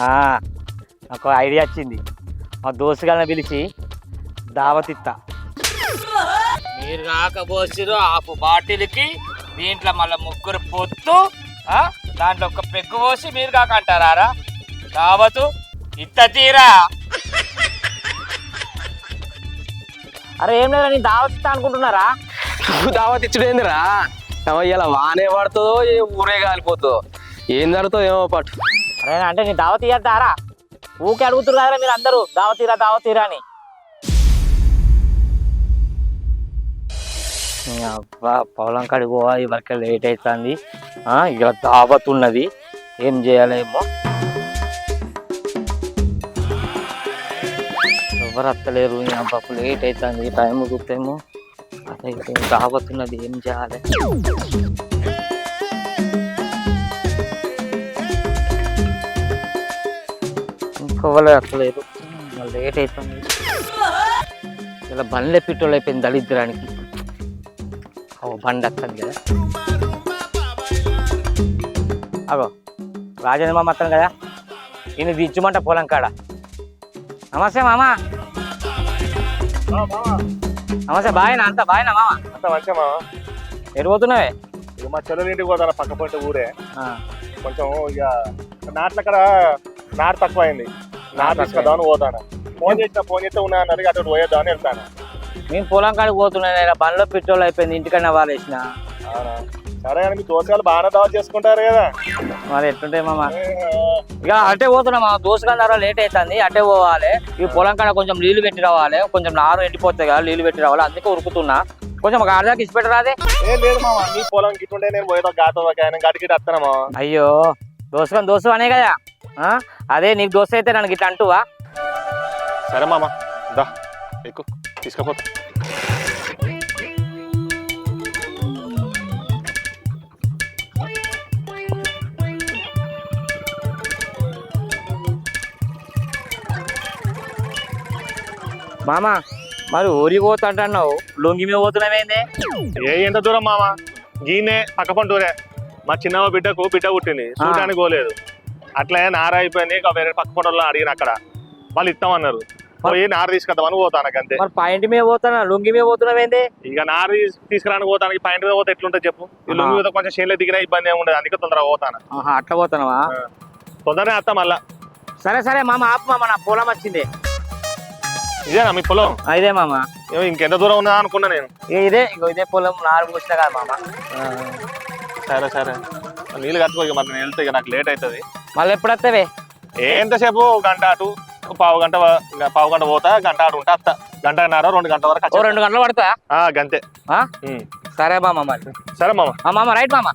ఆ, నాకు ఐడియా వచ్చింది. మా దోస్తుగాలను పిలిచి దావతిత్తా. మీరు కాకపోసిరు ఆపు బాటిల్కి దీంట్లో మళ్ళీ ముగ్గురు పొత్తు ఆ, దాంట్లో ఒక పెగ్గు పోసి మీరు కాక అంటారా దావతు ఇత్త తీరా? అరే ఏం లేదా నేను దావతిస్తా అనుకుంటున్నారా? నువ్వు దావత్ ఇచ్చుడేందిరా ఇలా వానే పడుతుందో ఏ ఊరే కాలిపోతుందో. ఏం జరుగుతుందో ఏమో పట్టు. అరే అంటే నేను దావత్ ఇయ్యద్దారా ఊకే అడుగుతున్నారు మీరు అందరూ దావతీరా దావతీరా అని. అబ్బా పొలం కాడికి పోవాలి ఇవరికి లేట్ అవుతుంది ఇక దావత్ ఉన్నది. ఏం చేయాలేమో ఎవరు వస్తలేరు అబ్బాపు అబ్బాకు లేట్ అవుతుంది టైం చూస్తేమో అదే దావత్ ఉన్నది. ఏం చేయాలి? అసలేదు లేట్ అవుతుంది ఇలా బండ్లే పెట్రోల్ అయిపోయింది దళిద్రానికి ఓ బండి వస్తుంది కదా. అగో రాజేంద్ర మామ వస్తాను కదా. ఈయన దించమంట పొలం కాడ. నమస్తే మామ. నమస్తే బాయనా అంత బాయనా మామ. అంత మంచిమా ఎటు పోతున్నావే? ఇక మా చెల్లెలు ఇంటికి పోతాను పక్క ఊరే. కొంచెం ఇక నాట్ల నాటు తక్కువ అయింది నాటు తీసుకొద్దామని పోతాను ఫోన్ చేసిన ఫోన్ చేస్తే ఉన్నా అన్నది అటు పోయేద్దామని వెళ్తాను. మేము పొలం కాడికి పోతున్నాను బండ్లో పెట్రోల్ అయిపోయింది ఇంటికన్నా వారేసిన సరే కానీ మీ దోసగాలు బాగానే దావత్ చేసుకుంటారు కదా. మరి ఎట్లుంటాయి మామ? ఇక అటే పోతున్నాం మా దోసుగారు లేట్ అవుతుంది అటే పోవాలి. ఈ పొలం కాడ కొంచెం నీళ్ళు పెట్టి రావాలి కొంచెం నారు ఎండిపోతాయి కదా నీళ్ళు పెట్టి రావాలి అందుకే ఉరుకుతున్నా. కొంచెం ఒక అర్ధాకి ఇచ్చి పెట్టరాదే ఏం లేదు మామ నీ పొలం గిట్టుంటే నేను పోయేదో గాతో గడికి వస్తానమ్మా అయ్యో దోసుకొని దోసు అనే కదా? అదే నీకు దోశ అయితే నన్ను ఇట్లా అంటువా? సరే మామ దా ఎక్కువ తీసుకపోతా మామ మరి ఊరి పోతుంటున్నావు? లొంగి మీద పోతున్నావేంది? ఏ ఎంత దూరం మామ? గీనే పక్క పంటూరే. మా చిన్నవ బిడ్డకు బిడ్డ పుట్టింది. చూడడానికి పోలేదు. అట్లే నార అయిపోయింది. ఇక వేరే పక్క పంటలో అడిగిన అక్కడ. వాళ్ళు ఇస్తామన్నారు. పోయి నార తీసుకొద్దామని పోతాను అంతే. మరి పాయింట్ మీద పోతున్నా లొంగి మీద పోతున్నావేంది ఇక నార తీస్- తీసుకురానికి పోతానికి పైన మీద పోతే ఎట్లుంటుంది చెప్పు? ఈ లొంగి మీద కొంచెం చేనులో దిగినా ఇబ్బంది ఏమి ఉండదు. అందుకే తొందరగా పోతాను. అట్లా పోతున్నావా తొందరనే వస్తా మళ్ళా. సరే సరే మామ ఆపు మామ నా పొలం వచ్చింది. ఇదేనా మీ పొలం? ఇదే మామ. ఏమో ఇంకెంత దూరం ఉన్నదా అనుకున్నా నేను. ఇదే ఇదే పొలం నాలుగు వచ్చిన కదా మామ. సరే సరే. నీళ్ళు కట్టుకో ఇక మరి నేను వెళ్తే ఇక నాకు లేట్ అవుతుంది. మళ్ళీ ఎప్పుడు వస్తావే? ఎంతసేపు? గంట అటు పావు గంట పావు గంట పోతా గంట అటు ఉంటా వస్తా. గంటన్నర రెండు గంటల వరకు. రెండు గంటలు పడతా? ఆ, గంతే. సరే మామ మరి. సరే మామ. మామ రైట్ మామ.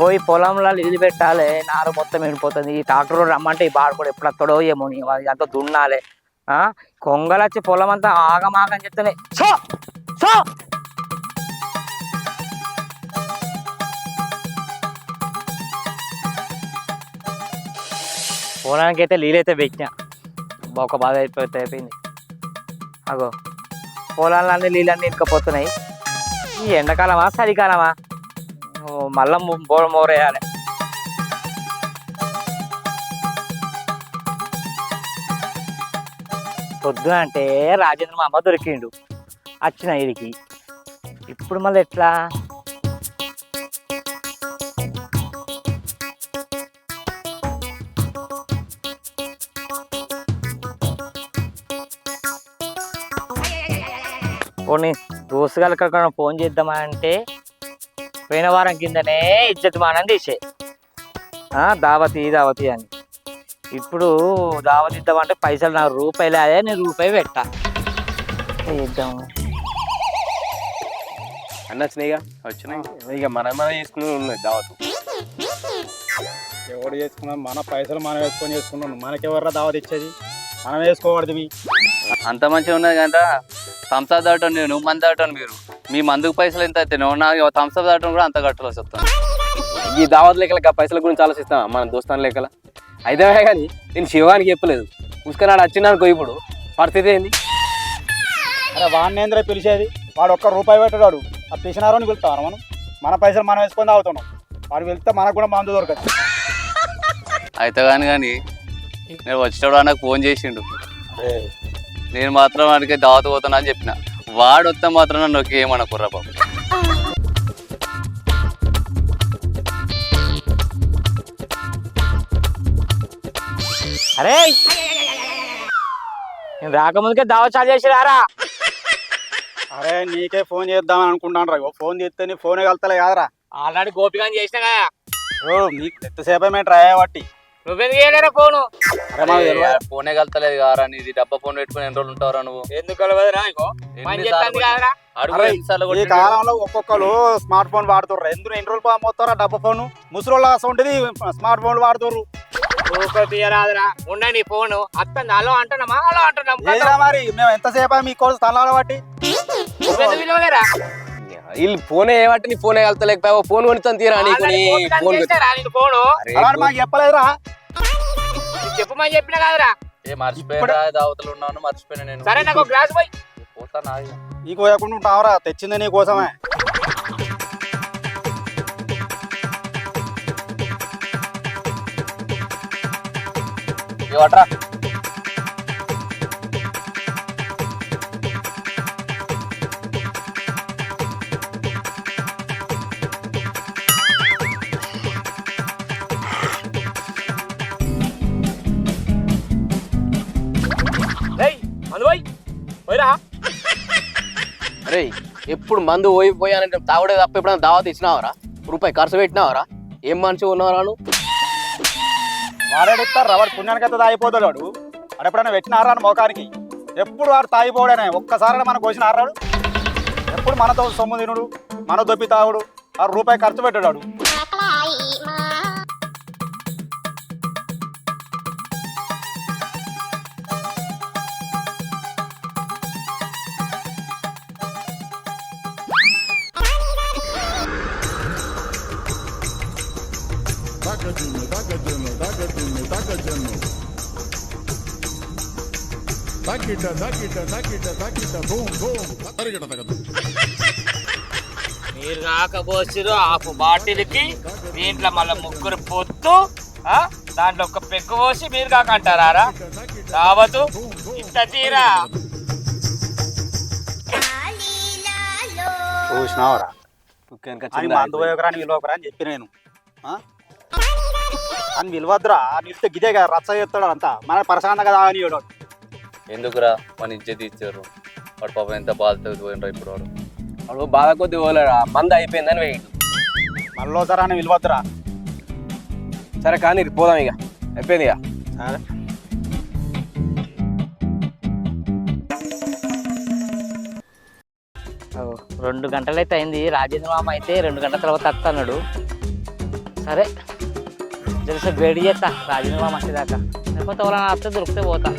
పోయి పొలంలో నీళ్ళు పెట్టాలి నారు మొత్తం ఎండిపోతుంది. ఈ ట్రాక్టర్ రమ్మంటే ఈ బాడుకోడు ఎప్పుడు వస్తాడో ఏమో అంతా దున్నాలి. ఆ? కొంగలు వచ్చి పొలం అంతా ఆగమాగని చెప్తానే సో సో పొలానికి అయితే నీళ్ళైతే పెట్టినా ఒక బాధ అయిపోతే అయిపోయింది. అగో పొలాలన్నీ నీళ్ళన్నీ ఇంకపోతున్నాయి ఈ ఎండాకాలమా చలికాలమా మళ్ళా ము- బోర మోరేయాలి. పొద్దున అంటే రాజేంద్ర మామ దొరికిండు. వచ్చిన ఇడికి ఇప్పుడు మళ్ళీ ఎట్లా? పోనీ దోస్తుగాలు ఎక్కడికైనా ఫోన్ చేద్దామా అంటే పోయిన వారం కిందనే ఇజ్జత్ మానం తీసే. ఆ, దావతి దావతి అని. ఇప్పుడు దావతి ఇద్దామంటే పైసలు నాకు రూపాయలు అదే నేను రూపాయి పెట్టా. ఇద్దాం అన్న వచ్చినాయిగా వచ్చినాయి ఇక మన మన చేసుకుని ఉన్నాయి దావత్. ఎవడు చేసుకున్నాం మన పైసలు మనం వేసుకొని చేసుకున్నాం మనకెవర్రా దావత్ ఇచ్చేది? మనం వేసుకోకూడదు అంత మంచిగా ఉన్నది కదా థమ్స్అప్ దాటం నేను మంది దాటం మీరు. మీ మందుకు పైసలు ఎంత అయితే? నాకు థమ్స్అప్ దాటం కూడా అంత కట్టాల్సి వస్తాను. ఈ దావత్ లెక్కల పైసల గురించి ఆలోచిస్తాం మన దోస్తాన్ లెక్కల. అయితే కానీ నేను శివానికి చెప్పలేదు. పుష్కరాడు వచ్చినానుకో ఇప్పుడు. పరిస్థితి ఏంది? అరే వాడినేంద్ర పిలిచేది? వాడు ఒక్క రూపాయి పెట్టడాడు. ఆ పిసినారోని పిలుస్తాం మనం? మన పైసలు మనం వేసుకొని తాగుతున్నాం. వాడు వెళ్తే మనకు కూడా మందు దొరకదు. అయితే కానీ కానీ నేను వచ్చేటప్పుడు నాకు ఫోన్ చేసిండు. నేను మాత్రం వాడికి దావత్ పోతున్నా అని చెప్పిన. వాడు వస్తే మాత్రం నన్ను ఒకే ఏమనుకుర్రా బాబు. అరే! నేను రాకముందుకే దావ చాలు చేసి రారా అరే నీకే ఫోన్ చేద్దామని అనుకుంటాను రా. ఫోన్ చేస్తే నీ ఫోనే కలుతలే కాదురా. ఆల్రెడీ గోపికాని చేసిన కదా. ఓ నీకు ఎంతసేపు ఏమైనా ట్రై బట్టి నువ్వెందుకు చేయలేరా ఫోను. ఫోనే కలతలేదు కారా నీది డబ్బా ఫోన్ పెట్టుకుని ఎన్ని రోజులు ఉంటావురా నువ్వు? ఎందుకు కలవదురా ఇగో పని చేస్తాను కదరా. అరే, ఈ? కాలంలో ఒక్కొక్కరు స్మార్ట్ ఫోన్ వాడుతుర్రు. ఎందుకు ఎన్ని రోజులు మోస్తారా డబ్బా ఫోన్? ముసలోళ్ళ ఉంటుంది స్మార్ట్ ఫోన్ వాడుతుర్రు. ఊకో తీయరాదురా. ఉండండి ఫోను. అత్తంది అలో అంటున్నామా? అలో అంటున్నాం. ఏదిరా మరి మేము ఎంతసేపు మీ కోసం తలాల బట్టి నువ్వెందుకు పిలవలేరా? వీళ్ళు ఫోనే ఏమంటే నీ ఫోనే కలుతలేకపోయావు. ఫోన్ కొనిస్తాను తీరా నీకు నీ ఫోన్ మాకు చెప్పలేదురా. చెప్పమని చెప్పిన కదరా. ఏ మర్చిపోయినా దావతలు ఉన్నాను మర్చిపోయినా నేను. సరే నాకు గ్లాస్ పోయి. పోతాను. నీకు పోయకుండా ఉంటావరా తెచ్చింది నీ కోసమే. ఇగో రే ఎప్పుడు మందు పోయి పోయి అని తాగుడే తప్ప ఎప్పుడైనా దావత్ ఇచ్చినావరా రూపాయి ఖర్చు పెట్టినావరా? ఏం మనిషి ఉన్నావరా నువ్వు? వాడేడిస్తారు రా వాడు పుణ్యానికి అయితే తాగిపోతాడు వాడు. ఎప్పుడైనా పెట్టినారా అని మోకానికి? ఎప్పుడు వాడు తాగిపోవడనే ఒక్కసారి మనకు కోసిన ఆరాడు ఎప్పుడు మనతో సొమ్ము తినుడు మన దొప్పి తాగుడు ఆ రూపాయి ఖర్చు పెట్టాడు Takita, takita, takita, takita, boom, boom. Tarigata, tagada. మీరు రాకపోసిరు హాఫ్ బాటిల్కి దీంట్లో మళ్ళీ ముగ్గురు పొత్తు ఆ? దాంట్లో ఒక పెగ్గు పోసి మీరు కాకంటారా రావద్దు. ఇంత తీరా? చూసినావరా? అని అని విలువకరా అని చెప్పి నేను ఆ? అని విలువద్దురా నిలిస్తే గిదే కదా రచ్చ చేస్తాడు అంతా. మన ప్రశాంతంగా తాగనివాడు ఎందుకురా మన ఇజ్జత్ ఇచ్చారు? వాడు పాపం ఎంత బాధతో పోయినరా ఇప్పుడు వాడు వాడు బాధ కొద్ది పోలేరా మంద అయిపోయిందని వేయండి మళ్ళోసారి అని విలువద్దురా సరే కానీ పోదాం ఇక. అయిపోయింది ఇక. సరే. రెండు గంటలైతే అయింది. రాజేంద్ర మామ అయితే రెండు గంటల తర్వాత వస్తాడు సరే తెలిసి వేడి చేస్తా. రాజేంద్ర మామ వచ్చేదాకా. లేకపోతే ఎవరైనా వస్తే దొరికితే పోతా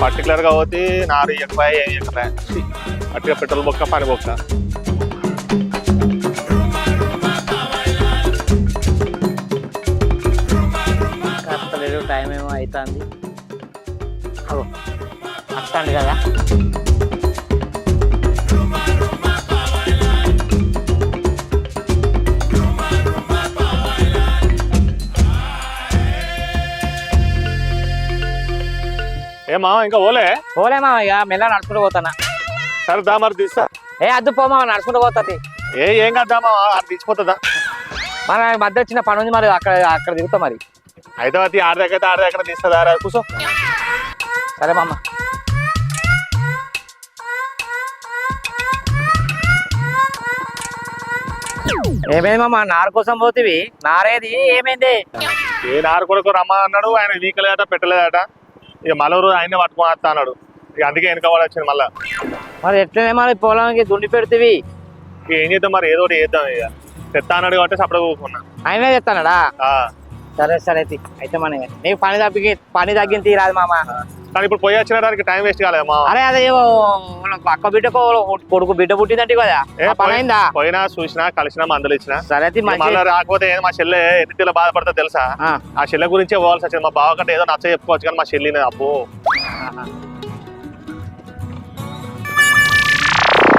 పర్టికులర్గా పోతే నారు ఎక్కువ ఏం ఎక్కువ అట్టుగా పెట్రోల్ బొక్క పని బొక్క కాస్త లేదు టైం ఏమో అవుతుంది అగో వస్తాడు కదా ఏ మామ ఇంకా ఓలే పోలే మామ ఇక మెల్ల నడుచుకుంటూ పోతానా సరే దా మరి తీస్తా. ఏ అద్దు పో మామ నడుచుకుంటూ పోతుంది. ఏ ఏం కాదా మామ అది తీసిపోతుందా? మన మధ్య వచ్చిన పని ఉంది మరి అక్కడ అక్కడ దిగుతా మరి. అది ఆడ దగ్గర ఆడ దగ్గర తీస్తుందా కూర్చో సరే మామ. ఏమైంది మామ నారు కోసం పోతివి? నారేది ఏమైంది? ఏ నారు కొరకు రమ్మ అన్నాడు ఆయన వీకలేదట పెట్టలేదట. ఇక మలూరు ఆయన పట్టుకొని వస్తా అన్నాడు. ఇక అందుకే వెనక వాడు వచ్చింది మళ్ళా. మరి ఎట్లనే మరి పొలానికి దుండి పెడితివి? ఇక ఏం చేద్దాం మరి? ఏదో ఒకటి చేద్దాం ఇక. తెత్తా అన్నాడు కాబట్టి సపడ కూకున్నా. ఆయనే చెప్తానడా ఆ. సరే సరే. అయితే మన నీకు పని తగ్గి పని తగ్గిన తీరాదు మామ. కానీ ఇప్పుడు పోయి వచ్చిన దానికి టైం వేస్ట్ కాలేదు మా. అరే అదే అక్క బిడ్డకు కొడుకు బిడ్డ పుట్టిందంటే కదా. ఏ ఆ పని పోయి- అయిందా? పోయినా చూసినా కలిసినా మందలు ఇచ్చిన. సరే మళ్ళీ రాకపోతే మా చెల్లె ఎన్ని తీల బాధపడతా తెలుసా? ఆ. చెల్లె గురించే పోవాల్సి వచ్చింది. మా బావ కంటే ఏదో నచ్చ చెప్పుకోవచ్చు కానీ మా చెల్లిని అప్పు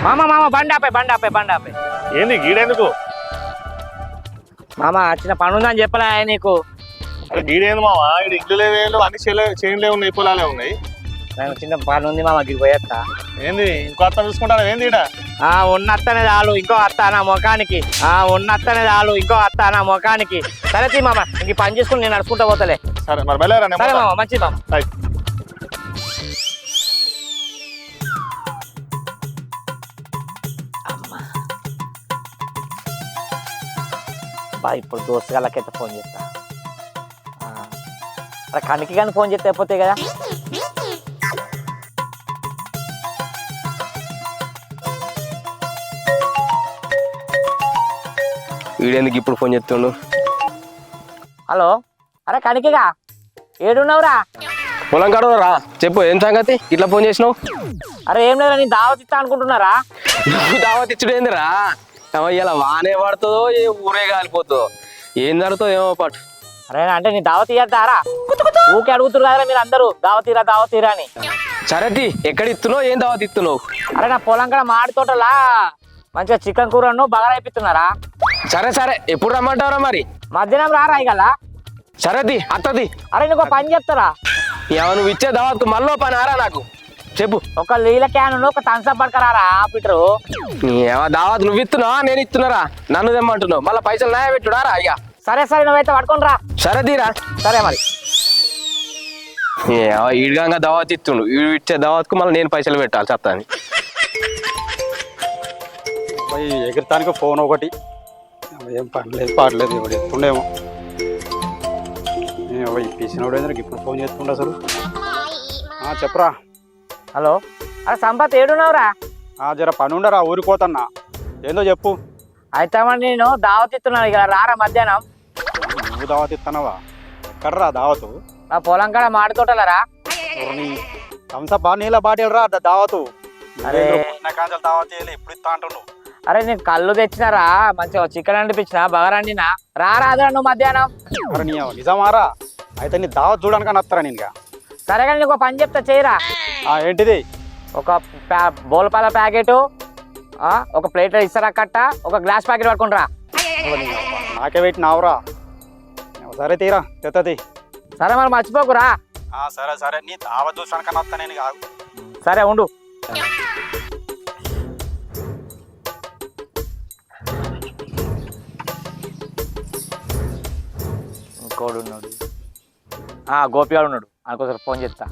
మామ మామ బండి ఆపే బండి ఆపే బండి ఆపే. ఏంది గీడెందుకు? మామ చిన్న పని ఉందని చెప్పలే నీకు. గీడేంది మావా? ఇక్కడ ఇల్లు లేవు అన్ని చేనులే ఉన్నాయి పొలాలే ఉన్నాయి. నాకు చిన్న పని ఉంది మామ గిరి పోయేస్తా ఏంది? ఇంకో అత్త చూసుకుంటాను ఏంది ఈడ? ఆ ఉన్న అత్తనే చాలు ఇంకో అత్త నా ముఖానికి. ఆ ఉన్న అత్తనే చాలు ఇంకో అత్త నా ముఖానికి. సరే తీ మామ ఇంక పని చేసుకుని నేను నడుచుకుంటా పోతలే. సరే మరి వెళ్ళారా సరే మామ మంచిది మామ. ఇప్పుడు దోస్తు గాళ్ళకైతే ఫోన్ చేస్తా. అరే కనికి కానీ ఫోన్ చేస్తే అయిపోతాయి కదా. వీడెందుకు ఇప్పుడు ఫోన్ చేస్తుండు? హలో అరే కనికిగా ఏడున్నావురా? పొలం కాడ రా చెప్పు ఏం సంగతి? ఇట్లా ఫోన్ చేసినావు? అరే ఏం లేదా నేను దావత్ ఇస్తా అనుకుంటున్నారా? దావత్ ఇచ్చుడేందిరా ఇలా వానే పడుతుందో ఏ ఊరే కాలిపోతుందో. ఏం జరుగుతుందో ఏమో పట్టు. అరే అంటే నీ దావత్ ఇయ్యద్దారా? ఊకే అడుగుతురు కదరా మీరు అందరూ. దావతీరా దావతీరా అని. సరేది ఎక్కడ ఇస్తున్నావు ఏం దావత్ ఇస్తున్నావు అరే నా పొలం కాడ మాడి తోటలా. మంచిగా చికెన్ కూరను బగారా అయిపోతున్నారా సరే సరే ఎప్పుడు రమ్మంటారా మరి? మధ్యాహ్నం రారా ఇగల సరేది అత్తది. అరే నీకు పని చెప్తారా? ఏమో నువ్వు ఇచ్చే దావత్కు మళ్ళీ పని ఆరా నాకు? చెప్పు. ఒక లీల క్యాన్ ఒక థమ్స్అప్ పడకరారా పీటరు ఏమో దావత్ నువ్వు ఇస్తున్నావా నేను ఇస్తున్నారా నన్ను తెమ్మంటున్నావు. మళ్ళీ పైసలు నాయ పెట్టుడారా అయ్యా సరే సరే నువ్వైతే పట్టుకొని రా సరే తీరా. సరే మరి. ఈడుగా దావత్ ఇస్తుండు ఈడు ఇచ్చే దావత్కు మళ్ళీ నేను పైసలు పెట్టాలి చెప్తాను పోయి ఎగిరితానికి ఫోన్ ఒకటి. ఏం పడలేదు పాడలేదు ఎవడు ఎత్తుండేమో ఈ పీసినోడు ఏంద్ర ఇప్పుడు ఫోన్ చేస్తుండే అసలు. ఆ, చెప్పురా. హలో. అరే సంపత్ ఏడున్నావురా? ఆ, జర పని ఉండరా ఊరిపోతన్నా ఏందో చెప్పు. అయితే మరి నేను దావత్ ఇస్తున్నాను ఇక రారా మధ్యాహ్నం. నువ్వు దావత్ ఇస్తున్నావా ఎక్కడరా దావతు. నా పొలం కాడ మాడి తోటలరా? థమ్సప్ నీళ్ళ బాటిల్ రా దా- దావతు. అరే. దావత్ ఇప్పుడు ఇస్తా అంటున్నావు. అరే నేను కళ్ళు తెచ్చినారా? మంచిగా చికెన్ అనిపించిన బగారా రా రాదురా నువ్వు మధ్యాహ్నం. అరే నీ నిజమారా? అయితే నీ దావత్ చూడడానికి వస్తారా నేను. సరే కానీ నీకు ఒక పని చెప్తా చేయరా? ఆ ఏంటిది? ఒక ప్యా బోల్పాల ప్యాకెట్ ఒక ప్లేట్ ఇస్తారా కట్ట? ఒక గ్లాస్ ప్యాకెట్ పట్టుకుంటారా. నాకే పెట్టినావురా. సరే తీరా తెత్తది సరే మరి మర్చిపోకురా. ఆ, సరే సరే. నీ దావత్ చూసాను వస్తా నేను కాదు. సరే ఉండు. ఇంకోడు ఉన్నాడు ఆ, గోపిగాడు ఉన్నాడు అనుకోసారి ఫోన్ చేస్తా.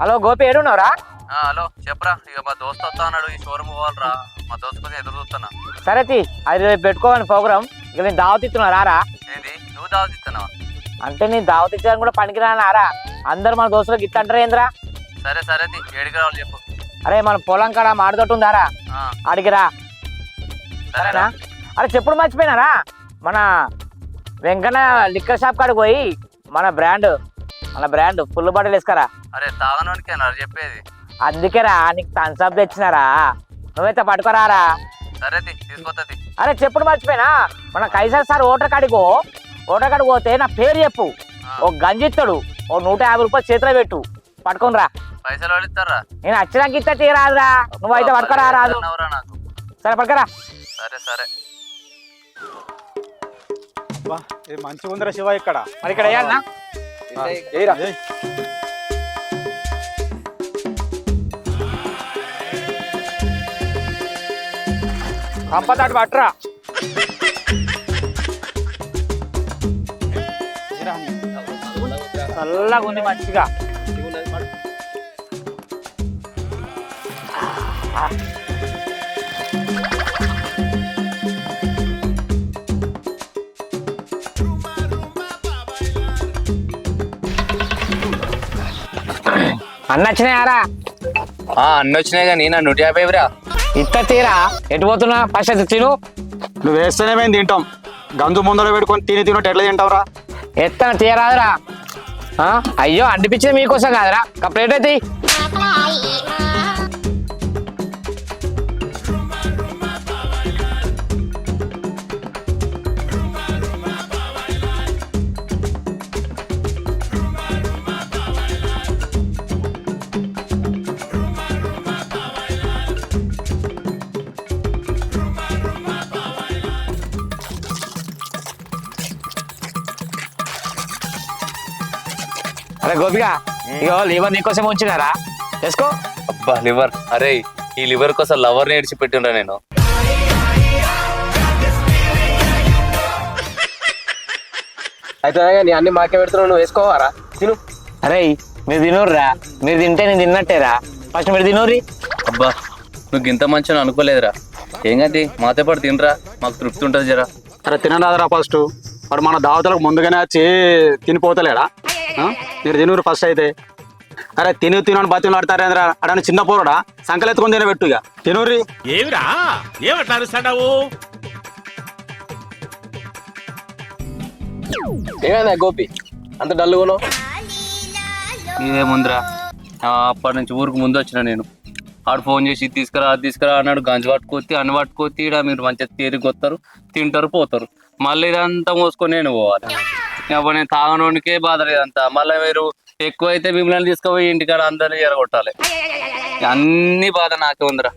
హలో గోపి ఏడున్నావురా? హలో చెప్పరా. ఇక మా దోస్త్ వస్తా అన్నాడు ఈ షోరూమ్ పోవాలరా. మా దోస్త్ కోసం ఎదురు చూస్తున్నా. సరే తి అది రేపు పెట్టుకోవాలి ప్రోగ్రామ్ ఇక నేను దావత్ ఇస్తున్నా రారా? ఏంది? నువ్వు దావత్ ఇస్తున్నావా అంటే నేను దావత్ ఇచ్చడానికి కూడా పనికిరానారా అందరు మన దోస్తులకు ఇట్లా అంటారు ఏంద్రా? సరే సరే తీ, ఏడికి రావాలి చెప్పు. అరే మన పొలం కాడ మాడతోటి ఉందారా అడిగిరా సరేనా? అరే చెప్పుడు మర్చిపోయినారా? మన వెంకన్న లిక్కర్ షాప్ కాడికి పోయి మన బ్రాండ్ మన బ్రాండ్ ఫుల్ బాటిల్ వేసుకరా. అరే తాగనోనికి అన్నారు చెప్పేది. అందుకేరా నీకు థమ్స్అప్ తెచ్చినారా? నువ్వైతే పట్టుకోరారా? సరే అరే చెప్పుడు మర్చిపోయినా? మన కైసర్ సార్ ఓటర్ కాడికి ఓటర్ కాడికి పోతే నా పేరు చెప్పు. ఓ గంజిత్తడు ఓ నూట యాభై రూపాయలు చేతిలో పెట్టు. పట్టుకొని రా. పైసలు ఇస్తారా నేను వచ్చినాక ఇస్తే తీరాదురా నువ్వైతే పట్టుకోరా రాదు. సరే పట్టుకరా. సరే సరే. మంచిగా ఉందిరా శివ ఇక్కడ. మరి ఇక్కడ వేయాలనా? సంపదాడు ఏయ్. చల్లగా ఉంది మంచిగా. అన్న వచ్చినాయారా? అన్న వచ్చినాయి కానీ నా నూట యాభై రా. ఇత్త తీరా? ఎటు పోతున్నా? ఫస్ట్ అయితే తిను. నువ్వు వేస్తేనే మేము తింటాం. గంజు ముందర పెట్టుకొని తిని తినట్టు ఎట్లా తింటావురా? ఎత్తన తీయరాదురా ఆ? అయ్యో అనిపించింది మీకోసం కాదురా. ఒక ప్లేట్ అయితే అరే గోపిక ఇగో లివర్ నీకోసం ఉంచినారా? వేసుకో. అబ్బా లివర్. అరే ఈ లివర్ కోసం లవర్ నేర్చి పెట్టిండ్రా నేను. అయితే నీ అన్ని మాకే పెడుతున్నావు నువ్వు వేసుకోవారా? తిను. అరే మీరు తినోర్రా? మీరు తింటే నేను తిన్నట్టేరా? ఫస్ట్ మీరు తినోరి అబ్బా నువ్వు ఇంత మంచిగా అనుకోలేదురా. ఏం గంటి? మాతో పాటు తినరా? మాకు తృప్తి ఉంటుంది జరా. అరే తినరాదరా ఫస్ట్. వాడు మన దావతలకు ముందుగానే వచ్చి తినిపోతలేడా? మీరు తినూరు ఫస్ట్ అయితే. అరే తిను తినని బతిని ఆడతారేంద్రా అడని చిన్న పోరడా? సంకలెత్తుకొని తినబెట్టు ఇక. తినూరి. ఏమిరా? ఏమట్లా అరుస్తాడావు? ఏమైందా గోపి? అంత డల్లుగున్నావు ఇదేముందిరా ఆ, అప్పటి నుంచి ఊరికి ముందు వచ్చిన నేను. ఆడు ఫోన్ చేసి "ఇది తీసుకురా అది తీసుకురా అన్నాడు. గంజి పట్టుకొత్తి అన్ని పట్టుకొత్తి ఈడ మీరు మంచిగా తీరికి వస్తారు తింటారు పోతారు. మళ్ళీ ఇదంతా మోసుకొని నేను పోవాలి. అప్పుడు నేను తాగనోనికే బాధ లేదంతా మళ్ళీ మీరు ఎక్కువైతే మిమ్మల్ని తీసుకుపోయి ఇంటికాడ అందరినీ ఎరగొట్టాలి. అన్ని బాధ నాకే ఉందిరా